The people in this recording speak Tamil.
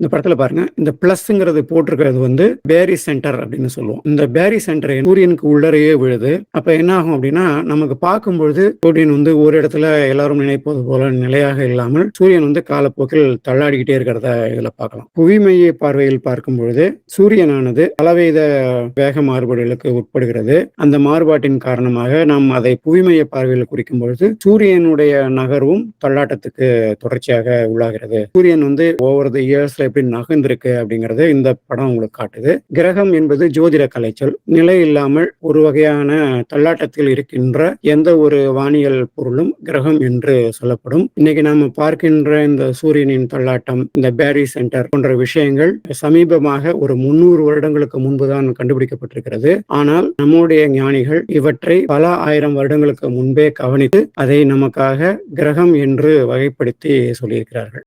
இந்த படத்துல பாருங்க. இந்த பிளஸ்ங்கிறது போட்டிருக்கிறது வந்து பேரி சென்டர் அப்படின்னு சொல்லுவோம். இந்த பேரி சென்டர் சூரியனுக்கு உள்ளரையே விழுது. அப்ப என்ன ஆகும் அப்படின்னா நமக்கு பார்க்கும்பொழுது சூரியன் வந்து ஒரு இடத்துல எல்லாரும் நினைப்பது போல நிலையாக இல்லாமல் சூரியன் வந்து காலப்போக்கில் தள்ளாடிக்கிட்டே இருக்கிறத இதுல பார்க்கலாம். புவிமைய பார்வையில் பார்க்கும் பொழுது சூரியனானது பலவித வேக மாறுபாடுகளுக்கு உட்படுகிறது. அந்த மாறுபாட்டின் காரணமாக நாம் அதை புவிமைய பார்வையில் குறிக்கும் பொழுது சூரியனுடைய நகர்வும் தள்ளாட்டத்துக்கு தொடர்ச்சியாக உள்ளாகிறது. சூரியன் வந்து ஒவ்வொரு இயர்ஸ்ல எப்படி நகர்ந்திருக்கு அப்படிங்கறது இந்த படம் உங்களுக்கு காட்டுது. கிரகம் என்பது ஜோதிட கலைச்சொல். நிலை இல்லாமல் ஒரு வகையான தள்ளாட்டத்தில் இருக்கின்ற எந்த ஒரு வானியல் பொருளும் கிரகம் என்று சொல்லப்படும். இன்னைக்கு நாம பார்க்கின்ற இந்த சூரியனின் தள்ளாட்டம் இந்த பேரி சென்டர் போன்ற விஷயங்கள் சமீபமாக ஒரு முன்னூறு வருடங்களுக்கு முன்புதான் கண்டுபிடிக்கப்பட்டிருக்கிறது. ஆனால் நம்முடைய ஞானிகள் இவற்றை பல ஆயிரம் வருடங்களுக்கு முன்பே கவனித்து அதை நமக்காக கிரகம் என்று வகைப்படுத்தி சொல்லியிருக்கிறார்கள்.